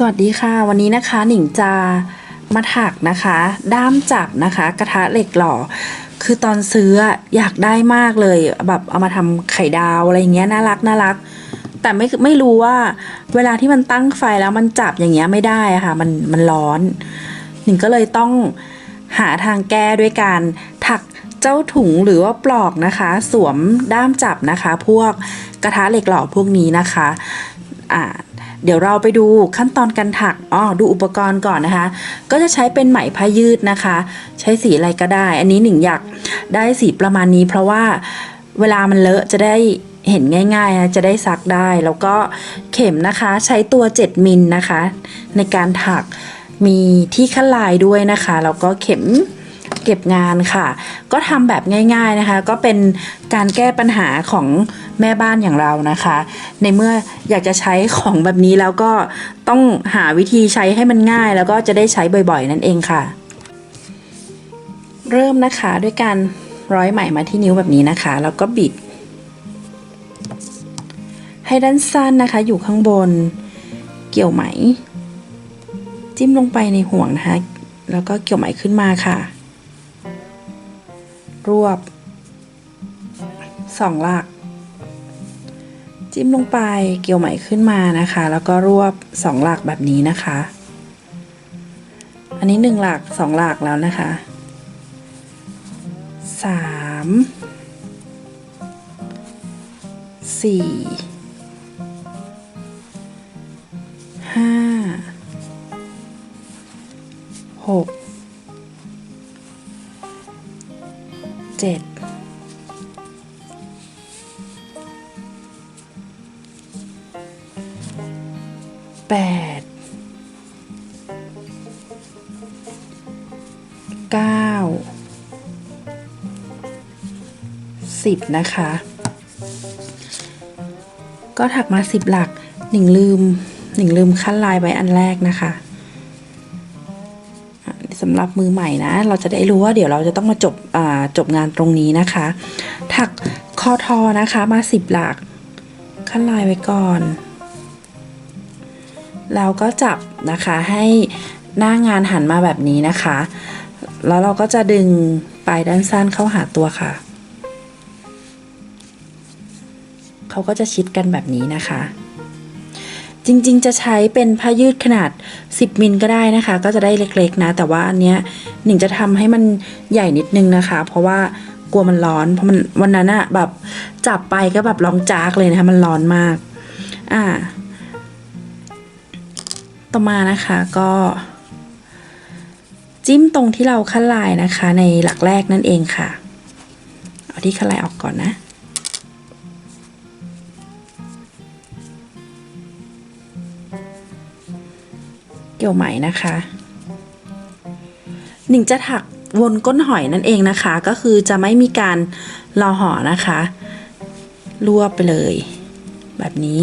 สวัสดีค่ะ วันนี้นะคะหนิงจะมาถักนะคะ ด้ามจับนะคะ กระทะเหล็กหล่อ คือตอนซื้ออยากได้มากเลยแบบเอามาทำไข่ดาวอะไรอย่างเงี้ยน่ารักน่ารัก แต่ไม่ไม่รู้ว่า เวลาที่มันตั้งไฟแล้วมันจับอย่างเงี้ยไม่ได้ะค่ะ มันมันร้อน หนิงก็เลยต้องหาทางแก้ด้วยการถักเจ้าถุงหรือว่าปลอกนะคะ สวมด้ามจับนะคะ พวกกระทะเหล็กหล่อพวกนี้นะคะ อ่า เดี๋ยวเราไปดูขั้นตอนการถักอ๋อดูอุปกรณ์ก่อนนะคะ ก็จะใช้เป็นไหมผ้ายืดนะคะ ใช้สีอะไรก็ได้ อันนี้หนิงอยากได้สีประมาณนี้ เพราะว่าเวลามันเลอะจะได้เห็นง่ายๆนะจะได้ซักได้ แล้วก็เข็มนะคะใช้ตัว 7 มิลนะคะ ในการถักมีที่ขั้นลายด้วยนะคะ แล้วก็เข็มเก็บงานค่ะ ก็ทำแบบง่าย ๆนะคะ ก็เป็นการแก้ปัญหาของ แม่บ้านอย่างเรานะคะ ในเมื่ออยากจะใช้ของแบบนี้แล้วก็ต้องหาวิธีใช้ให้มันง่าย แล้วก็จะได้ใช้บ่อยๆ นั่นเองค่ะ เริ่มนะคะด้วยการร้อยไหมมาที่นิ้วแบบนี้นะคะ แล้วก็บิด ให้ด้านสั้นนะคะ อยู่ข้างบน เกี่ยวไหม จิ้มลงไปในห่วงนะคะ แล้วก็เกี่ยวไหมขึ้นมาค่ะ รวบสองหลัก จิ้มลงไปเกี่ยวไหมขึ้นมานะคะ แล้วก็รวบสองหลักแบบนี้นะคะ อันนี้หนึ่งหลักสองหลักแล้วนะคะสามสี่ เก้าสิบนะคะ ก็ถักมาสิบหลักหนึ่งลืมหนึ่งลืมขั้นลายไว้อันแรกนะคะสำหรับมือใหม่นะ เราจะได้รู้ว่าเดี๋ยวเราจะต้องมาจบาจบงานตรงนี้นะคะ ถักคอทอนะคะมาสิบหลัก ขั้นลายไว้ก่อนแล้วก็จับนะคะให้หน้างานหันมาแบบนี้นะคะ แล้วเราก็จะดึงปลายด้านสั้นเข้าหาตัวค่ะ เขาก็จะชิดกันแบบนี้นะคะ จริงๆ จะใช้เป็นผ้ายืดขนาด 10 มิลก็ได้นะคะ ก็จะได้เล็กๆนะ แต่ว่าอันเนี้ยหนิงจะทำให้มันใหญ่นิดนึงนะคะ เพราะว่ากลัวมันร้อน เพราะมันวันนั้นอะแบบจับไปก็แบบร้องจากเลยนะคะ มันร้อนมาก อ่า ต่อมานะคะก็ จิ้มตรงที่เราขั้นลายนะคะ ในหลักแรกนั่นเองค่ะ เอาที่ขั้นลายออกก่อนนะเกี่ยวไหมนะคะหนิงจะถักวนก้นหอยนั่นเองนะคะ ก็คือจะไม่มีการรอห่อนะคะ รวบไปเลย แบบนี้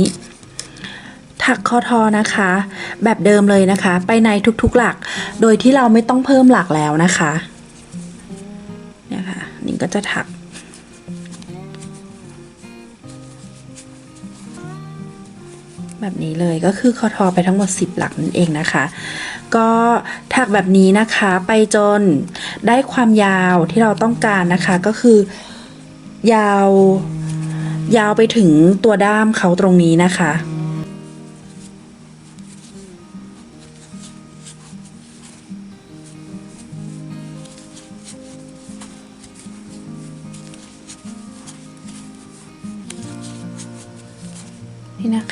ถักคอทอนะคะ แบบเดิมเลยนะคะ ไปในทุกๆหลัก โดยที่เราไม่ต้องเพิ่มหลักแล้วนะคะเนี่ยค่ะหนิงก็จะถักแบบนี้เลยก็คือคอทอไปทั้งหมด 10 หลักนั่นเองนะคะ ก็ถักแบบนี้นะคะไปจนได้ความยาวที่เราต้องการนะคะก็คือยาว ยาวไปถึงตัวด้ามเขาตรงนี้นะคะ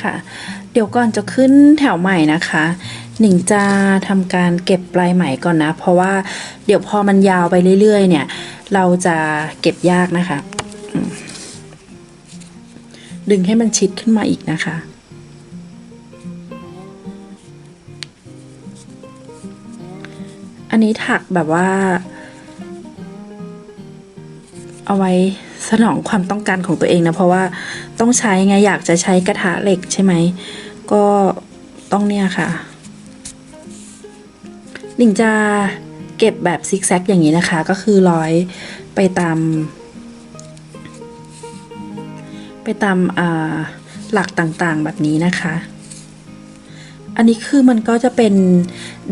ค่ะ เดี๋ยวก่อนจะขึ้นแถวใหม่นะคะ หนิงจะทำการเก็บปลายไหมก่อนนะ เพราะว่าเดี๋ยวพอมันยาวไปเรื่อย ๆ เนี่ย เราจะเก็บยากนะคะ ดึงให้มันชิดขึ้นมาอีกนะคะอันนี้ถักแบบว่า เอาไว้ สนองความต้องการของตัวเองนะ เพราะว่าต้องใช้ไงอยากจะใช้กระทะเหล็กใช่ไหม ก็ต้องเนี่ยค่ะหนิงจะเก็บแบบซิกแซกอย่างนี้นะคะ ก็คือร้อยไปตาม ไปตามอ่าหลักต่างๆแบบนี้นะคะ อันนี้คือมันก็จะเป็น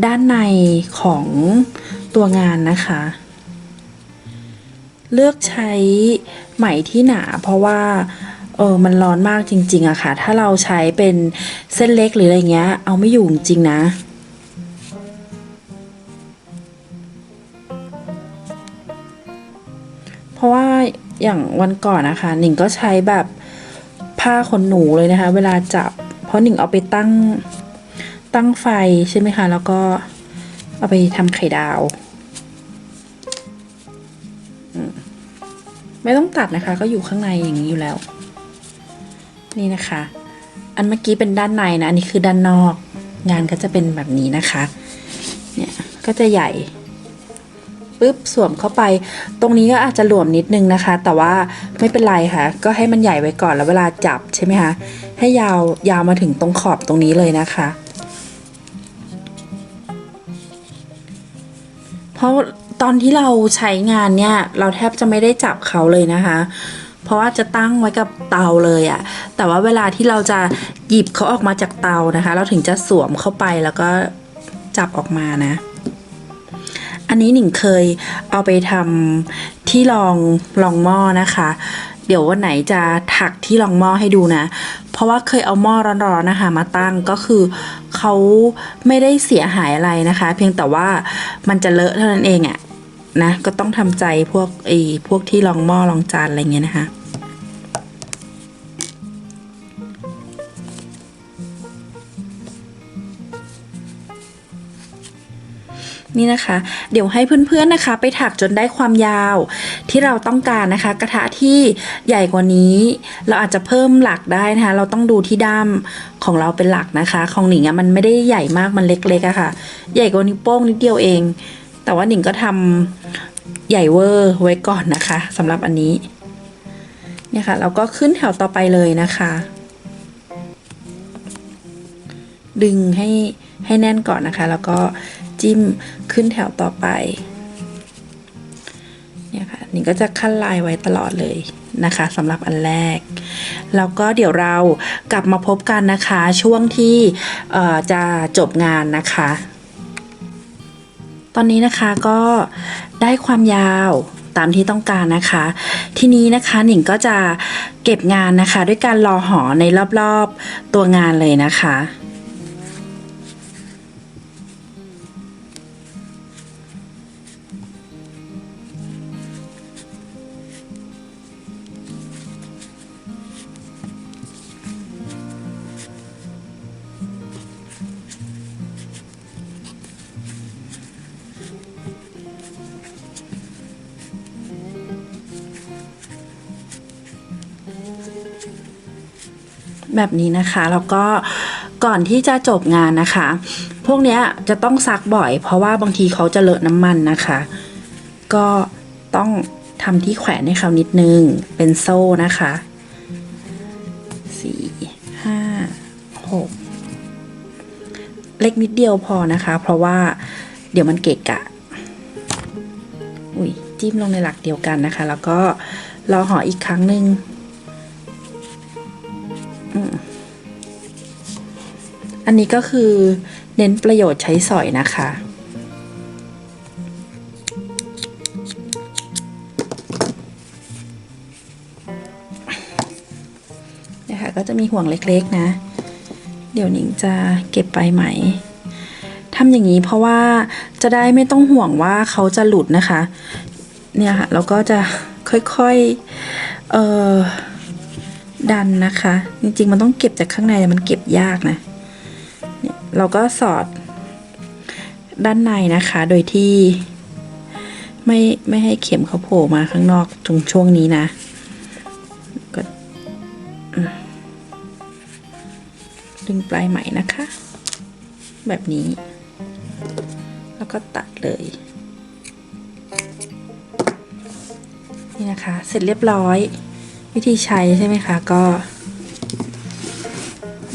ด้านในของตัวงานนะคะ เลือกใช้ไหมที่หนา เพราะว่าเออมันร้อนมากจริง ๆอะค่ะ ถ้าเราใช้เป็นเส้นเล็กหรืออะไรเงี้ย เอาไม่อยู่จริงนะเพราะว่าอย่างวันก่อนนะคะ หนิงก็ใช้แบบผ้าขนหนูเลยนะคะ เวลาจับ เพราะหนิงเอาไปตั้งตั้งไฟใช่ไหมคะ แล้วก็เอาไปทำไข่ดาว ไม่ต้องตัดนะคะ ก็อยู่ข้างในอย่างนี้อยู่แล้ว นี่นะคะ อันเมื่อกี้เป็นด้านในนะ อันนี้คือด้านนอก งานก็จะเป็นแบบนี้นะคะ เนี่ยก็จะใหญ่ปุ๊บสวมเข้าไป ตรงนี้ก็อาจจะหลวมนิดนึงนะคะ แต่ว่าไม่เป็นไรค่ะ ก็ให้มันใหญ่ไว้ก่อนแล้วเวลาจับใช่ไหมคะ ให้ยาวยาวมาถึงตรงขอบตรงนี้เลยนะคะ เพราะ ตอนที่เราใช้งานเนี่ย เราแทบจะไม่ได้จับเขาเลยนะคะ เพราะว่าจะตั้งไว้กับเตาเลยอะแต่ว่าเวลาที่เราจะหยิบเขาออกมาจากเตานะคะ เราถึงจะสวมเข้าไปแล้วก็จับออกมานะ อันนี้หนิงเคยเอาไปทำที่รองรองหม้อนะคะ เดี๋ยววันไหนจะถักที่รองหม้อให้ดูนะ เพราะว่าเคยเอาหม้อร้อนๆนะคะมาตั้งก็คือเขาไม่ได้เสียหายอะไรนะคะ เพียงแต่ว่ามันจะเลอะเท่านั้นเองอะ นะ ก็ต้องทำใจพวกไอ้พวกที่รองหม้อรองจานอะไรเงี้ยนะคะนี่นะคะ เดี๋ยวให้เพื่อนๆนะคะ ไปถักจนได้ความยาวที่เราต้องการนะคะ กระทะที่ใหญ่กว่านี้ เราอาจจะเพิ่มหลักได้นะคะ เราต้องดูที่ด้ามของเราเป็นหลักนะคะ ของหนิงอะมันไม่ได้ใหญ่มากมันเล็กๆอะค่ะ ใหญ่กว่านิ้วโป้งนิดเดียวเอง แต่ว่าหนิงก็ทำใหญ่เวอร์ไว้ก่อนนะคะสำหรับอันนี้เนี่ยค่ะเราก็ขึ้นแถวต่อไปเลยนะคะ ดึงให้ให้แน่นก่อนนะคะ แล้วก็จิ้มขึ้นแถวต่อไปเนี่ยค่ะนี่ก็จะขั้นลายไว้ตลอดเลยนะคะสำหรับอันแรก แล้วก็เดี๋ยวเรากลับมาพบกันนะคะช่วงที่จะจบงานนะคะ ตอนนี้นะคะก็ได้ความยาวตามที่ต้องการนะคะ ทีนี้นะคะหนิงก็จะเก็บงานนะคะ ด้วยการรอหอในรอบๆตัวงานเลยนะคะ แบบนี้นะคะแล้วก็ก่อนที่จะจบงานนะคะ พวกเนี้ยจะต้องซักบ่อย เพราะว่าบางทีเขาจะเลอะน้ำมันนะคะ ก็ต้องทำที่แขวนให้เขานิดนึงเป็นโซ่นะคะสี่ห้าหกเล็กนิดเดียวพอนะคะ เพราะว่าเดี๋ยวมันเกะกะ จิ้มลงในหลักเดียวกันนะคะ แล้วก็รอห่ออีกครั้งหนึ่งอันนี้ก็คือเน้นประโยชน์ใช้สอยนะคะ นะคะก็จะมีห่วงเล็กๆนะ เดี๋ยวหนิงจะเก็บไปไหมทำอย่างนี้เพราะว่าจะได้ไม่ต้องห่วงว่าเขาจะหลุดนะคะ เนี่ยค่ะแล้วก็จะค่อยๆเอ่อดันนะคะ จริงๆมันต้องเก็บจากข้างในแต่มันเก็บยากนะเราก็สอดด้านในนะคะ โดยที่ไม่ไม่ให้เข็มเขาโผล่มาข้างนอกตรงช่วงนี้นะก็ดึงปลายไหมนะคะ แบบนี้ แล้วก็ตัดเลย นี่นะคะ เสร็จเรียบร้อย วิธีใช้ใช่ไหมคะ ก็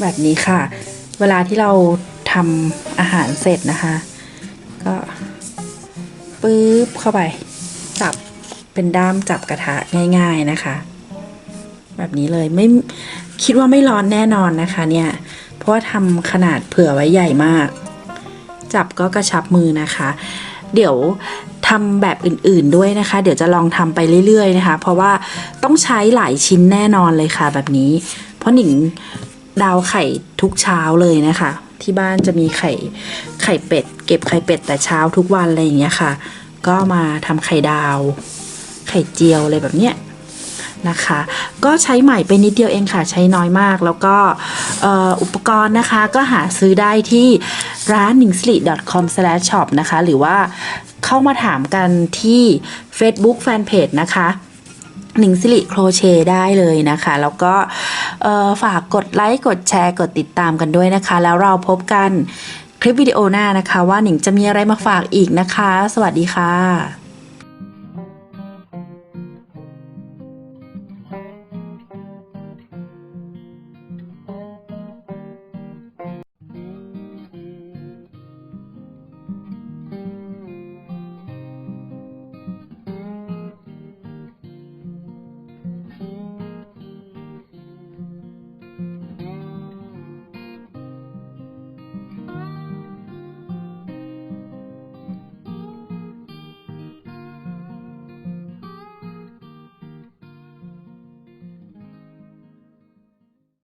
แบบนี้ค่ะ เวลาที่เราทำอาหารเสร็จนะคะ ก็ปึ๊บเข้าไป จับเป็นด้ามจับกระทะง่าย ๆนะคะ แบบนี้เลยไม่คิดว่าไม่ร้อนแน่นอนนะคะเนี่ย เพราะว่าทำขนาดเผื่อไว้ใหญ่มาก จับก็กระชับมือนะคะ เดี๋ยว ทำแบบอื่นๆด้วยนะคะ เดี๋ยวจะลองทำไปเรื่อยๆนะคะ เพราะว่าต้องใช้หลายชิ้นแน่นอนเลยค่ะ แบบนี้ เพราะหนิงดาวไข่ทุกเช้าเลยนะคะ ที่บ้านจะมีไข่ไข่เป็ด เก็บไข่เป็ดแต่เช้าทุกวันอะไรอย่างเงี้ยค่ะ ก็มาทำไข่ดาว ไข่เจียวอะไรแบบเนี้ย นะคะ ก็ใช้ใหม่ไปนิดเดียวเองค่ะใช้น้อยมาก แล้วก็อ,อุปกรณ์นะคะก็หาซื้อได้ที่ร้าน n i n g s l y c o m s h o p นะคะ หรือว่าเข้ามาถามกันที่ Facebook Fanpage นะคะหนิงสิริโครเชได้เลยนะคะ แล้วก็ฝากกดไลค์กดแชร์กดติดตามกันด้วยนะคะ แล้วเราพบกันคลิปวิดีโอหน้านะคะ ว่าหนิงจะมีอะไรมาฝากอีกนะคะ สวัสดีค่ะ